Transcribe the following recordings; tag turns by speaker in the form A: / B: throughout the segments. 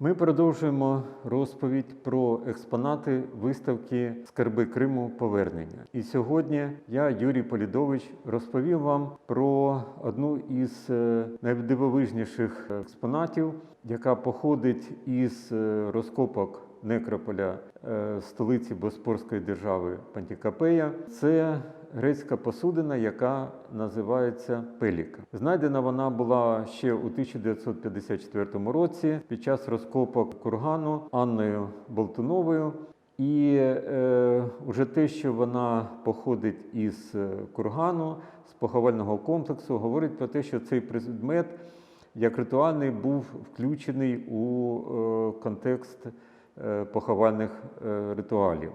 A: Ми продовжуємо розповідь про експонати виставки Скарби Криму повернення. І сьогодні я, Юрій Полідович, розповім вам про одну із е, найдивовижніших експонатів, яка походить із е, розкопок некрополя е, столиці Боспорської держави Пантікапея. Це грецька посудина, яка називається Пеліка. Знайдена вона була ще у 1954 році під час розкопок кургану Анною Болтуновою. І е, вже те, що вона походить із е, кургану, з поховального комплексу, говорить про те, що цей предмет як ритуальний був включений у е, контекст е, поховальних е, ритуалів.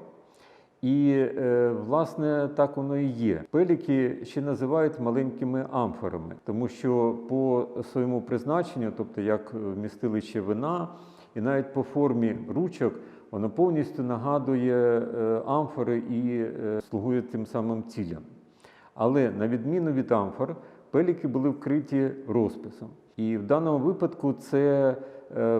A: І, е, власне, так воно і є. Пеліки ще називають маленькими амфорами, тому що по своєму призначенню, тобто як вмістилище вина, і навіть по формі ручок, воно повністю нагадує е, амфори і е, слугує тим самим цілям. Але на відміну від амфор, пеліки були вкриті розписом. І в даному випадку це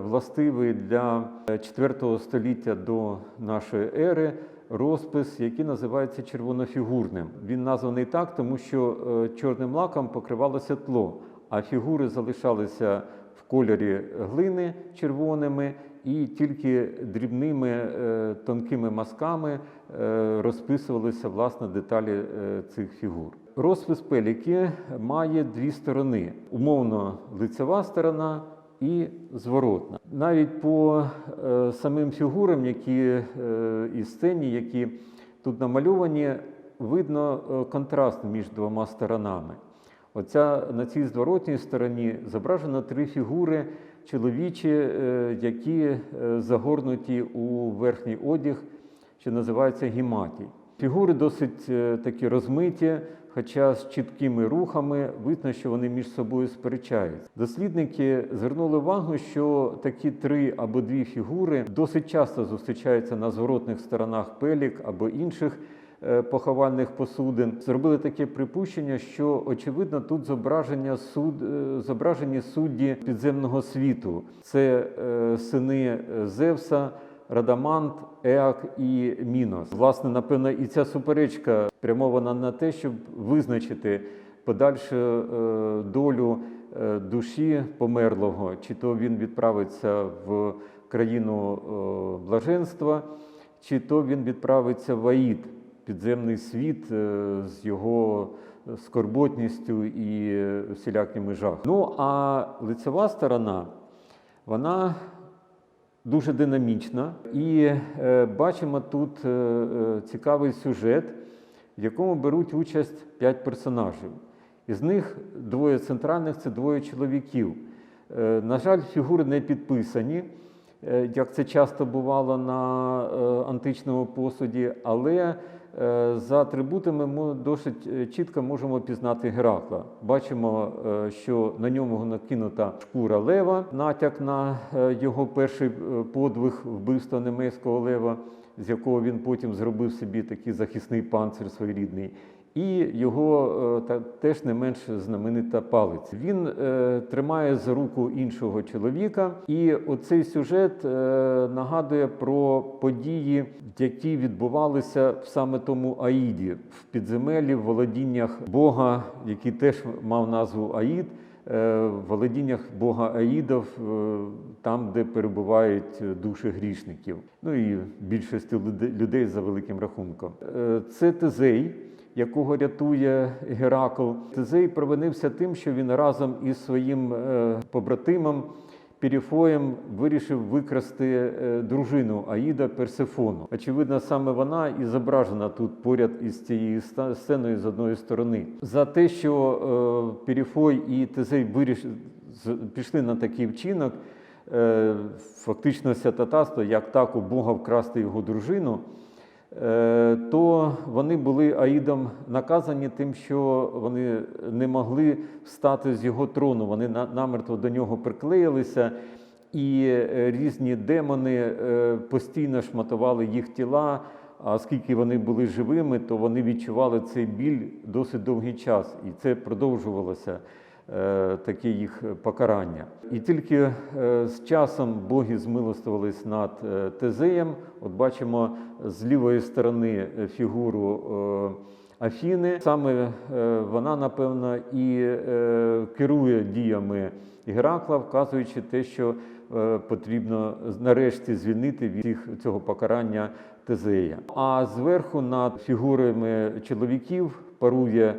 A: властивий для 4 століття до нашої ери розпис, який називається червонофігурним. Він названий так, тому що е, чорним лаком покривалося тло, а фігури залишалися в кольорі глини червоними, і тільки дрібними е, тонкими мазками е, розписувалися власне деталі цих фігур. Розпис пеліки має дві сторони: умовно лицева сторона і зворотна. Навіть по е, самим фігурам, які е, і сцені, які тут намальовані, видно е, контраст між двома сторонами. Оця на цій зворотній стороні зображено три фігури чоловічі, які загорнуті у верхній одяг, що називається гіматій. Фігури досить е, такі розмиті, хоча з чіткими рухами видно, що вони між собою сперечаються. Дослідники звернули увагу, що такі три або дві фігури досить часто зустрічаються на зворотних сторонах пелік або інших е, поховальних посудин. Зробили таке припущення, що очевидно тут зображення суд, е, зображені судді підземного світу. Це е, сини Зевса. Радамант, Еак і Мінос. Власне, напевно, і ця суперечка спрямована на те, щоб визначити подальшу е, долю е, душі померлого, чи то він відправиться в країну е, блаженства, чи то він відправиться в Аїд, підземний світ з його скорботністю і всілякими жахами. Ну а лицева сторона, вона дуже динамічна. І е, бачимо тут е, е, цікавий сюжет, в якому беруть участь п'ять персонажів. Із них двоє центральних це двоє чоловіків. На жаль, фігури не підписані, як це часто бувало на е, античному посуді, але е, за атрибутами ми досить е, чітко можемо пізнати Геракла. Бачимо, е, що на ньому накинута шкура лева, натяк на е, його перший е, подвиг вбивства немецького лева, з якого він потім зробив собі такий захисний панцир своєрідний. І його е, та, теж не менш знаменита палиця. Він е, тримає за руку іншого чоловіка, і оцей сюжет е, нагадує про події, які відбувалися в саме тому Аїді, в підземелі, в володіннях Бога, який теж мав назву Аїд. е, В володіннях Бога Аїдов, е, там, де перебувають душі грішників, ну і більшості людей за великим рахунком. Це Тезей, якого рятує Геракл. Тезей провинився тим, що він разом із своїм е, побратимом Піріфоєм вирішив викрасти е, дружину Аїда Персефону. Очевидно, саме вона і зображена тут поряд із цією сценою з одної сторони. За те, що е, Піріфой і Тезей виріш... пішли на такий вчинок, фактично святотатство, як так у Бога вкрасти його дружину. Е, то вони були Аїдом наказані тим, що вони не могли встати з його трону. Вони на- намертво до нього приклеїлися, і е, різні демони е, постійно шматували їх тіла. А оскільки вони були живими, то вони відчували цей біль досить довгий час, і це продовжувалося. Е, таке їх покарання. І тільки е, з часом боги змилостивались над е, Тезеєм. От бачимо з лівої сторони фігуру Афіни. Саме вона, напевно, і керує діями Геракла, вказуючи те, що потрібно нарешті звільнити від цього покарання Тезея. А зверху над фігурами чоловіків парує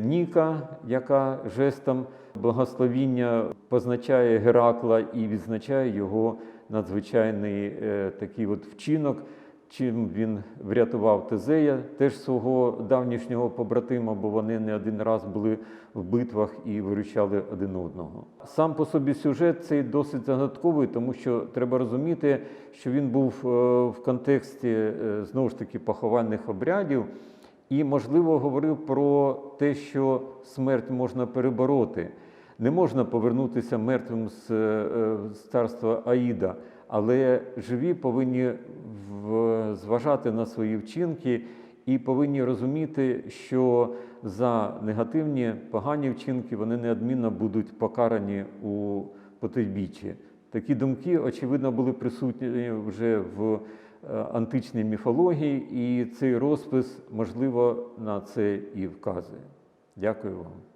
A: Ніка, яка жестом благословіння позначає Геракла і відзначає його надзвичайний е, такий от вчинок, чим він врятував Тезея, теж свого давнішнього побратима, бо вони не один раз були в битвах і виручали один одного. Сам по собі сюжет цей досить загадковий, тому що треба розуміти, що він був е, в контексті е, знову ж таки поховальних обрядів. І, можливо, говорив про те, що смерть можна перебороти. Не можна повернутися мертвим з, е, з царства Аїда, але живі повинні в- зважати на свої вчинки і повинні розуміти, що за негативні, погані вчинки вони неодмінно будуть покарані у потойбіччі. Такі думки, очевидно, були присутні вже в античній міфології, і цей розпис, можливо, на це і вказує. Дякую вам.